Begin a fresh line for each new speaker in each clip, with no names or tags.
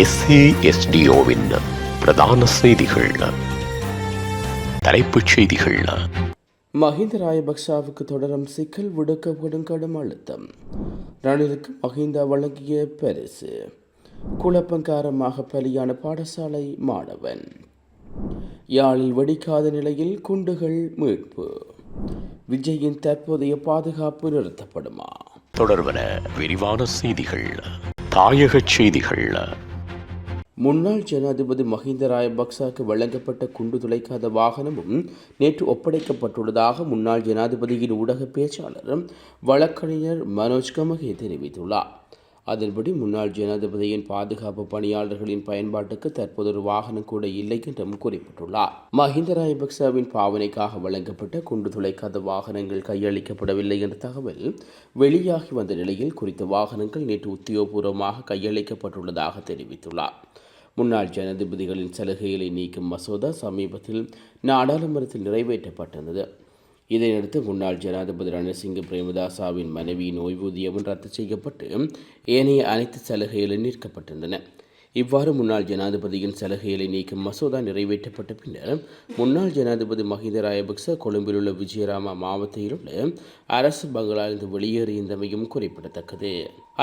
எஸ்ஏஎஸ்டிஓவின் பிரதான செய்திகள். தலைப்புச் செய்திகள்.
மஹிந்த ராயபக்சாவுக்கு தொடரும் சிக்கல் விடுக்கப்படும் கடும் அழுத்தம். ரணிலுக்கு மஹிந்தா வழங்கிய பரிசு. குழப்பங்காரமாக பலியான பாடசாலை மாணவன். யாழில் வெடிக்காத நிலையில் குண்டுகள் மீட்பு. விஜயின் தற்போதைய பாதுகாப்பு நிறுத்தப்படுமா?
தொடர்வன விரிவான செய்திகள். தாயகச் செய்திகள்.
முன்னாள் ஜனாதிபதி மஹிந்த ராயபக்சாவுக்கு வழங்கப்பட்ட குண்டு துளைக்காத வாகனமும் நேற்று ஒப்படைக்கப்பட்டுள்ளதாக முன்னாள் ஜனாதிபதியின் ஊடக பேச்சாளர் வழக்கறிஞர் மனோஜ் கமகே தெரிவித்துள்ளார். அதன்படி முன்னாள் ஜனாதிபதியின் பாதுகாப்பு பணியாளர்களின் பயன்பாட்டுக்கு தற்போது ஒரு வாகனம் கூட இல்லை என்றும் குறிப்பிட்டுள்ளார். மஹிந்த ராயபக்சவின் பாவனைக்காக வழங்கப்பட்ட குண்டு துளைக்காத வாகனங்கள் கையளிக்கப்படவில்லை என்ற தகவல் வெளியாகி வந்த நிலையில் குறித்த வாகனங்கள் நேற்று உத்தியோகபூர்வமாக கையளிக்கப்பட்டுள்ளதாக தெரிவித்துள்ளார். முன்னாள் ஜனாதிபதிகளின் சலுகைகளை நீக்கும் மசோதா சமீபத்தில் நாடாளுமன்றத்தில் நிறைவேற்றப்பட்டிருந்தது. இதையடுத்து முன்னாள் ஜனாதிபதி ரணசிங்க பிரேமதாசாவின் மனைவியின் ஓய்வூதியமும் ரத்து செய்யப்பட்டு ஏனைய அனைத்து சலுகைகளும் நீக்கப்பட்டிருந்தன. இவ்வாறு முன்னாள் ஜனாதிபதியின் சலுகைகளை நீக்கும் மசோதா நிறைவேற்றப்பட்ட பின்னர் முன்னாள் ஜனாதிபதி மஹிந்த ராயபக்ச கொழும்பில் உள்ள விஜயராமா மாவட்டத்தில் உள்ள அரசு பங்களாலிருந்து வெளியேறியிருந்தமையும் குறிப்பிடத்தக்கது.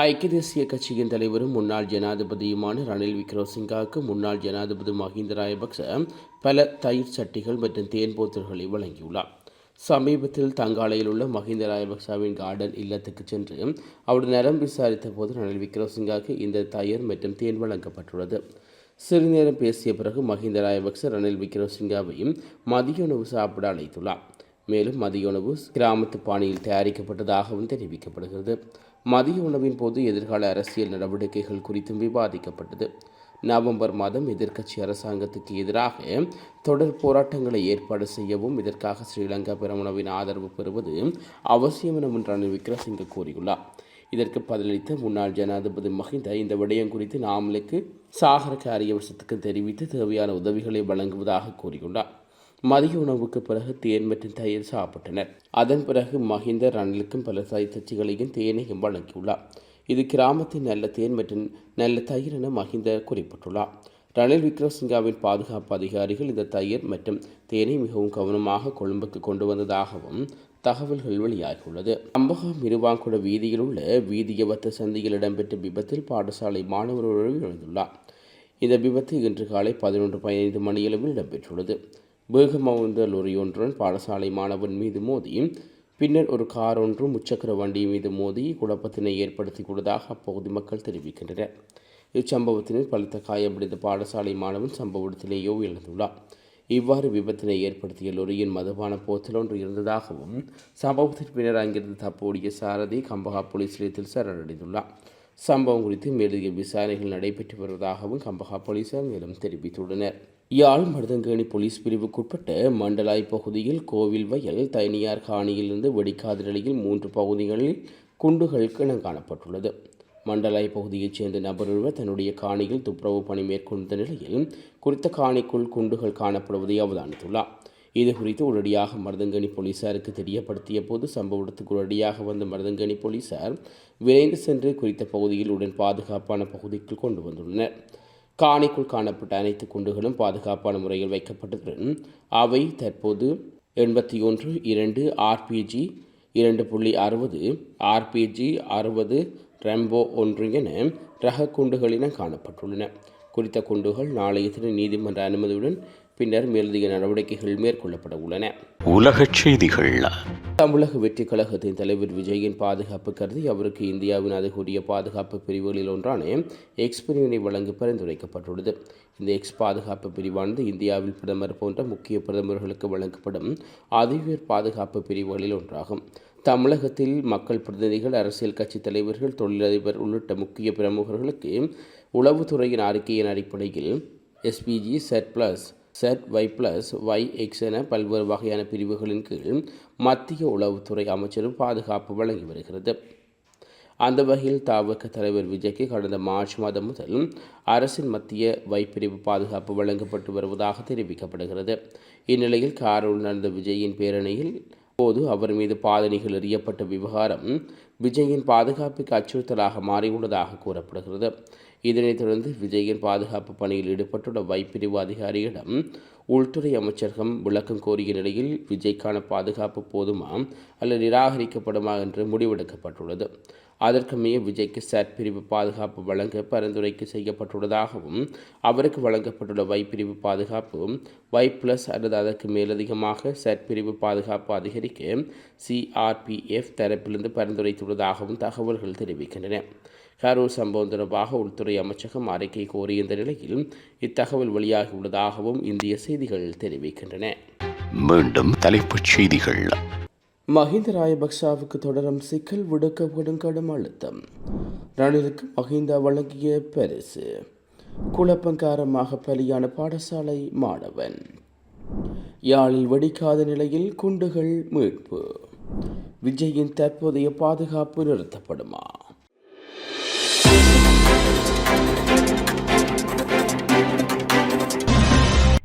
ஐக்கிய தேசிய கட்சியின் தலைவரும் முன்னாள் ஜனாதிபதியுமான ரணில் விக்ரமசிங்காவுக்கு முன்னாள் ஜனாதிபதி மஹிந்த ராயபக்ச பல தயிர் சட்டிகள் மற்றும் தேன் போத்தல்களை வழங்கியுள்ளார். சமீபத்தில் தங்காலையில் உள்ள மஹிந்த ராஜபக்சாவின் கார்டன் இல்லத்துக்கு சென்று அவருடைய நலம் விசாரித்த போது ரணில் விக்ரமசிங்காவுக்கு இந்த தயிர் மற்றும் தேன் வழங்கப்பட்டுள்ளது. சிறிது நேரம் பேசிய பிறகு மஹிந்த ராஜபக்ச ரணில் விக்ரமசிங்காவையும் மதிய உணவு சாப்பிட அழைத்துள்ளார். மேலும் மதிய உணவு கிராமத்து பாணியில் தயாரிக்கப்பட்டதாகவும் தெரிவிக்கப்படுகிறது. மதிய உணவின் போது எதிர்கால அரசியல் நடவடிக்கைகள் குறித்தும் விவாதிக்கப்பட்டது. நவம்பர் மாதம் எதிர்க்கட்சி அரசாங்கத்துக்கு எதிராக தொடர் போராட்டங்களை ஏற்பாடு செய்யவும் இதற்காக ஸ்ரீலங்கா பெருமனவின் ஆதரவு பெறுவது அவசியம் என ரணில் விக்ரமசிங்க கூறியுள்ளார். இதற்கு பதிலளித்த முன்னாள் ஜனாதிபதி மஹிந்த இந்த விடயம் குறித்து நாமலுக்கு சாகர அரியவசத்துக்கு தெரிவித்து தேவையான உதவிகளை வழங்குவதாக கூறியுள்ளார். மதிய உணவுக்கு பிறகு தேன் மற்றும் தயிர் சாப்பிட்டனர். அதன் பிறகு மஹிந்த ரணிலுக்கும் பல சைத்தச்சிகளையும் தேனையும் வழங்கியுள்ளார். இது கிராமத்தின் நல்ல தேன் மற்றும் நல்ல தயிர் என மஹிந்த குறிப்பிட்டுள்ளார் ரணில் விக்ரமசிங்காவின் பாதுகாப்பு அதிகாரிகள் இந்த தயிர் மற்றும் தேனை மிகவும் கவனமாக கொழும்புக்கு கொண்டு வந்ததாகவும் தகவல்கள் வெளியாகியுள்ளது. அம்பகம் இருவாங்குட வீதியில் உள்ள வீதியவத்த சந்தையில் இடம்பெற்ற விபத்தில் பாடசாலை மாணவர் ஒருவர் இழந்துள்ளார் இந்த விபத்து இன்று காலை பதினொன்று பதினைந்து மணியளவில் இடம்பெற்றுள்ளது. வேகமாக வந்த லொரியொன்றுடன் பாடசாலை மாணவன் மீது மோதி பின்னர் ஒரு கார் ஒன்றும் முச்சக்கர வண்டி மீது மோதி குழப்பத்தினை ஏற்படுத்தியுள்ளதாக அப்பகுதி மக்கள் தெரிவிக்கின்றனர். இச்சம்பவத்தினர் பலத்த காயமடைந்த பாடசாலை மாணவன் சம்பவ இடத்திலேயோ இழந்துள்ளார் இவ்வாறு விபத்தினை ஏற்படுத்திய லொரியின் மதுபான போத்தல் ஒன்று இருந்ததாகவும் சம்பவத்திற்கு பின்னர் அங்கிருந்து தப்போடிய சாரதி கம்பகா போலீஸ் நிலையத்தில் சரணடைந்துள்ளார் சம்பவம் குறித்து மேலதிக விசாரணைகள் நடைபெற்று வருவதாகவும் கம்பகா போலீசார் மேலும் தெரிவித்துள்ளனர். யாழ் மருதங்கேணி போலீஸ் பிரிவுக்குட்பட்ட மண்டலாய் பகுதியில் கோவில் வயல் தனியார் காணியிலிருந்து வெடிக்காத நிலையில் மூன்று பகுதிகளில் குண்டுகள் கிணம் காணப்பட்டுள்ளது மண்டலாய் பகுதியைச் சேர்ந்த நபர் ஒருவர் தன்னுடைய காணியில் துப்புரவு பணி மேற்கொண்ட நிலையில் குறித்த காணிக்குள் குண்டுகள் காணப்படுவதை அவதானித்துள்ளார். இது குறித்து உடனடியாக மருதங்கனி போலீசாருக்கு தெரியப்படுத்திய போது சம்பவ இடத்துக்கு உடனடியாக வந்த மருதங்கனி போலீசார் விரைந்து சென்று குறித்த பகுதியில் உடன் பாதுகாப்பான பகுதிக்குள் கொண்டு வந்துள்ளனர். காணிக்குள் காணப்பட்ட அனைத்து குண்டுகளும் பாதுகாப்பான முறையில் வைக்கப்பட்டதுடன் அவை தற்போது எண்பத்தி ஒன்று இரண்டு ஆர்பிஜி இரண்டு புள்ளி அறுபது ஆர்பிஜி அறுபது ரெம்போ ஒன்று என ரக குண்டுகளின காணப்பட்டுள்ளன. குறித்த குண்டுகள் நாளைய தின நீதிமன்ற அனுமதியுடன் பின்னர் மேலதிக நடவடிக்கைகள் மேற்கொள்ளப்பட உள்ளன.
உலகச் செய்திகள்.
தமிழக வெற்றி கழகத்தின் தலைவர் விஜயின் பாதுகாப்பு கருதி அவருக்கு இந்தியாவின் அதிகூடிய பாதுகாப்பு பிரிவுகளில் ஒன்றான எக்ஸ் பிரிவினை வழங்க பரிந்துரைக்கப்பட்டுள்ளது. இந்த எக்ஸ் பாதுகாப்பு பிரிவானது இந்தியாவில் பிரதமர் போன்ற முக்கிய பிரதமர்களுக்கு வழங்கப்படும் அதிவேர் பாதுகாப்பு பிரிவுகளில் ஒன்றாகும். தமிழகத்தில் மக்கள் பிரதிநிதிகள் அரசியல் கட்சி தலைவர்கள் தொழிலதிபர் உள்ளிட்ட முக்கிய பிரமுகர்களுக்கு உளவுத்துறையின் அறிக்கையின் அடிப்படையில் SPG Z plus Z Y plus Y X என பல்வேறு வகையான பிரிவுகளின் கீழ் மத்திய உளவுத்துறை அமைச்சரும் பாதுகாப்பு வழங்கி வருகிறது. அந்த வகையில் தாவக தலைவர் விஜய்க்கு கடந்த மார்ச் மாதம் முதல் அரசின் மத்திய வைப்பிரிவு பாதுகாப்பு வழங்கப்பட்டு வருவதாக தெரிவிக்கப்படுகிறது. இந்நிலையில் காரில் நடந்த விஜயின் பேரணியில் போது அவர் மீது பாதணிகள் எறியப்பட்ட விவகாரம் விஜயின் பாதுகாப்புக்கு அச்சுறுத்தலாக மாறியுள்ளதாக கூறப்படுகிறது. இதனைத் தொடர்ந்து விஜயின் பாதுகாப்பு பணியில் ஈடுபட்டுள்ள வைப்பிரிவு அதிகாரியிடம் உள்துறை அமைச்சகம் விளக்கம் கோரிய நிலையில் விஜய்க்கான பாதுகாப்பு போதுமா அல்லது நிராகரிக்கப்படுமா என்று முடிவெடுக்கப்பட்டுள்ளது. அதற்கு அதற்குமே விஜய்க்கு சேட் பிரிவு பாதுகாப்பு வழங்க பரிந்துரைக்கு செய்யப்பட்டுள்ளதாகவும் அவருக்கு வழங்கப்பட்டுள்ள வைப்பிரிவு பாதுகாப்பு வை பிளஸ் அல்லது அதற்கு மேலதிகமாக சட் பிரிவு பாதுகாப்பு அதிகரிக்க சிஆர்பிஎஃப் தரப்பிலிருந்து பரிந்துரைத்துள்ளதாகவும் தகவல்கள் தெரிவிக்கின்றன. கரூர் சம்பவம் தொடர்பாக உள்துறை அமைச்சகம் அறிக்கை கோரிய இந்த நிலையில் இத்தகவல் வெளியாகியுள்ளதாகவும் இந்திய செய்திகள் தெரிவிக்கின்றன.
மீண்டும் தலைப்புச் செய்திகள்.
மஹிந்த ராயபக்சாவுக்கு தொடரும் சிக்கல் விடுக்கப்படும் கடும் அழுத்தம். ரணிலுக்கு மஹிந்தா வழங்கிய பரிசு. குழப்பங்காரமாக பலியான பாடசாலை மாணவன். யாழில் வெடிக்காத நிலையில் குண்டுகள் மீட்பு. விஜயின் தற்போதைய பாதுகாப்பு நிறுத்தப்படுமா?